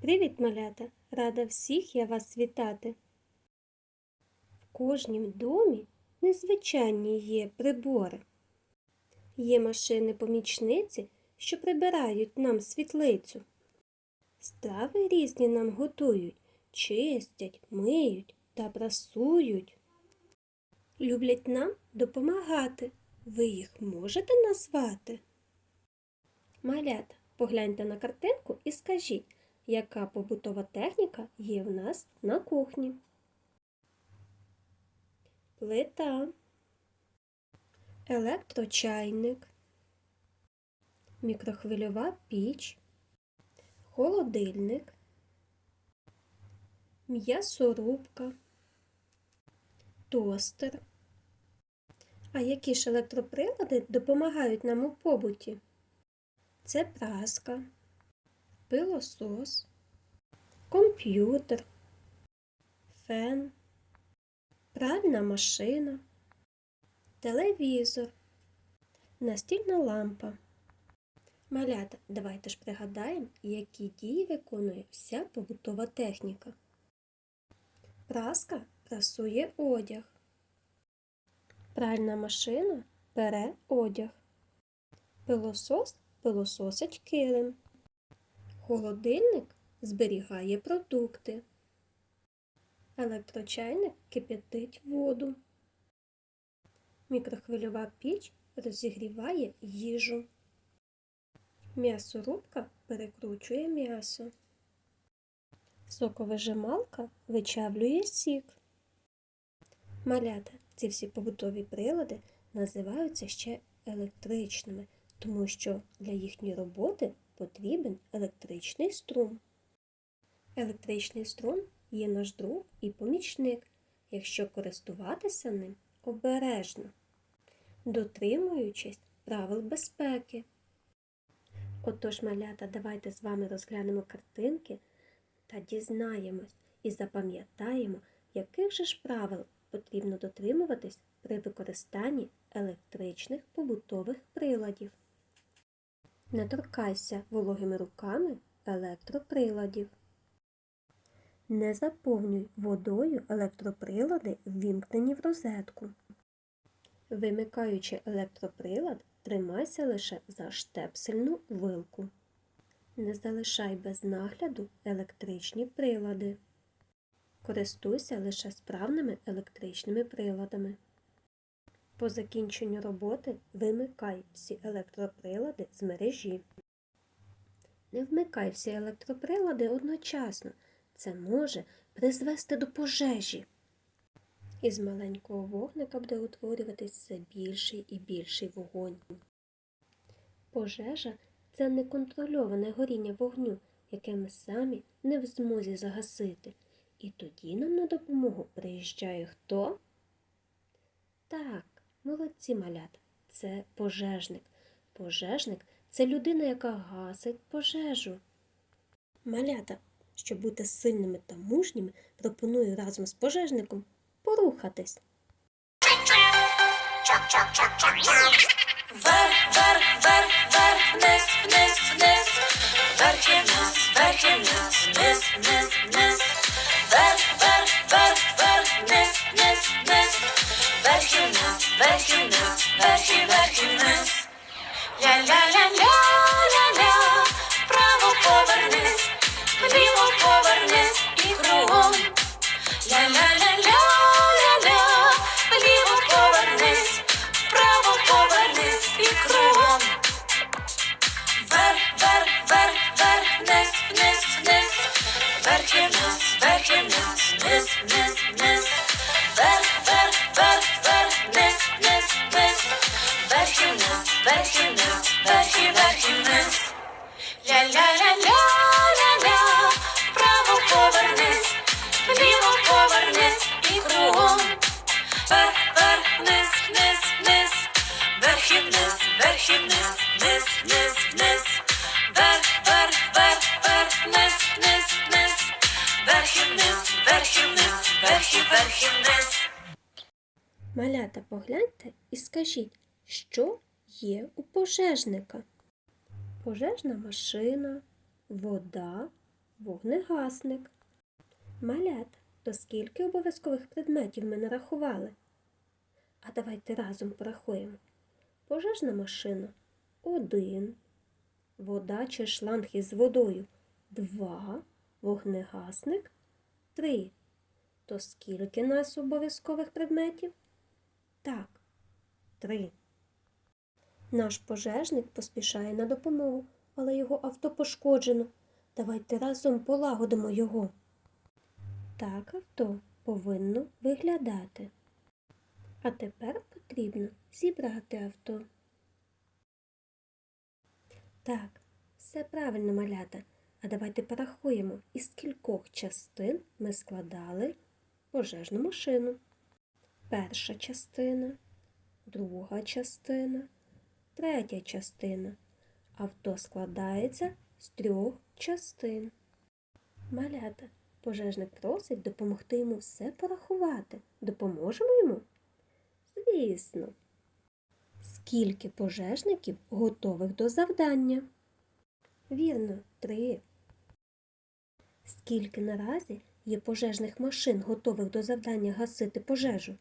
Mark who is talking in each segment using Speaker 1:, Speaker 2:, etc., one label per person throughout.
Speaker 1: Привіт, малята! Рада всіх я вас вітати. В кожнім домі незвичайні є прибори. Є машини-помічниці, що прибирають нам світлицю. Страви різні нам готують, чистять, миють та прасують. Люблять нам допомагати. Ви їх можете назвати? Малята, погляньте на картинку і скажіть, яка побутова техніка є в нас на кухні? Плита, електрочайник, мікрохвильова піч, холодильник, м'ясорубка, тостер. А які ж електроприлади допомагають нам у побуті? Це праска, пилосос, комп'ютер, фен, пральна машина, телевізор, настільна лампа. Малята, давайте ж пригадаємо, які дії виконує вся побутова техніка. Праска прасує одяг. Пральна машина пере одяг. Пилосос пилососить килим. Холодильник зберігає продукти. Електрочайник кип'ятить воду. Мікрохвильова піч розігріває їжу. М'ясорубка перекручує м'ясо. Соковижималка вичавлює сік. Малята, ці всі побутові прилади називаються ще електричними, тому що для їхньої роботи потрібен електричний струм. Електричний струм є наш друг і помічник, якщо користуватися ним обережно, дотримуючись правил безпеки. Отож, малята, давайте з вами розглянемо картинки та дізнаємось і запам'ятаємо, яких же ж правил потрібно дотримуватись при використанні електричних побутових приладів. Не торкайся вологими руками електроприладів. Не заповнюй водою електроприлади, ввімкнені в розетку. Вимикаючи електроприлад, тримайся лише за штепсельну вилку. Не залишай без нагляду електричні прилади. Користуйся лише справними електричними приладами. По закінченню роботи вимикай всі електроприлади з мережі. Не вмикай всі електроприлади одночасно. Це може призвести до пожежі. Із маленького вогника буде утворюватись все більший і більший вогонь. Пожежа це неконтрольоване горіння вогню, яке ми самі не в змозі загасити. І тоді нам на допомогу приїжджає хто? Так, молодці малята, це пожежник. Пожежник це людина, яка гасить пожежу. Малята, щоб бути сильними та мужніми, пропоную разом з пожежником порухатись.
Speaker 2: Вверх, вверх, вверх, вверх, вниз, вниз, вниз, вверх і вниз, вверх і вниз, вниз, вниз, вниз, і вниз, вниз, вниз, вниз, вверх, вверх, вверх, вверх, вниз, вниз, вниз, вверх і.
Speaker 1: Малята, погляньте і скажіть, що є у пожежника? Пожежна машина, вода, вогнегасник. Малят, то скільки обов'язкових предметів ми нарахували? А давайте разом порахуємо. Пожежна машина один. Вода чи шланг із водою два. Вогнегасник три. То скільки нас обов'язкових предметів? Так, три. Наш пожежник поспішає на допомогу, але його авто пошкоджено. Давайте разом полагодимо його. Так авто повинно виглядати. А тепер потрібно зібрати авто. Так, все правильно малята. А давайте порахуємо, із кількох частин ми складали пожежну машину. Перша частина, друга частина, третя частина. Авто складається з трьох частин. Малята, пожежник просить допомогти йому все порахувати. Допоможемо йому? Звісно. Скільки пожежників готових до завдання? Вірно, три. Скільки наразі є пожежних машин, готових до завдання гасити пожежу?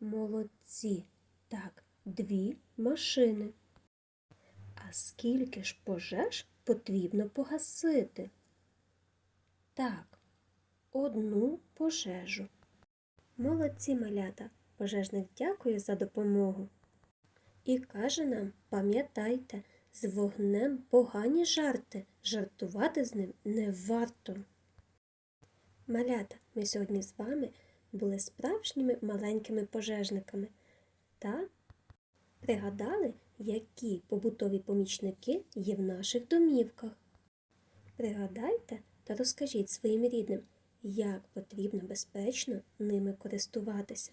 Speaker 1: Молодці. Так, дві машини. А скільки ж пожеж потрібно погасити? Так, одну пожежу. Молодці малята. Пожежник дякує за допомогу. І каже нам, пам'ятайте, з вогнем погані жарти, жартувати з ним не варто. Малята, ми сьогодні з вами були справжніми маленькими пожежниками та пригадали, які побутові помічники є в наших домівках. Пригадайте та розкажіть своїм рідним, як потрібно безпечно ними користуватися.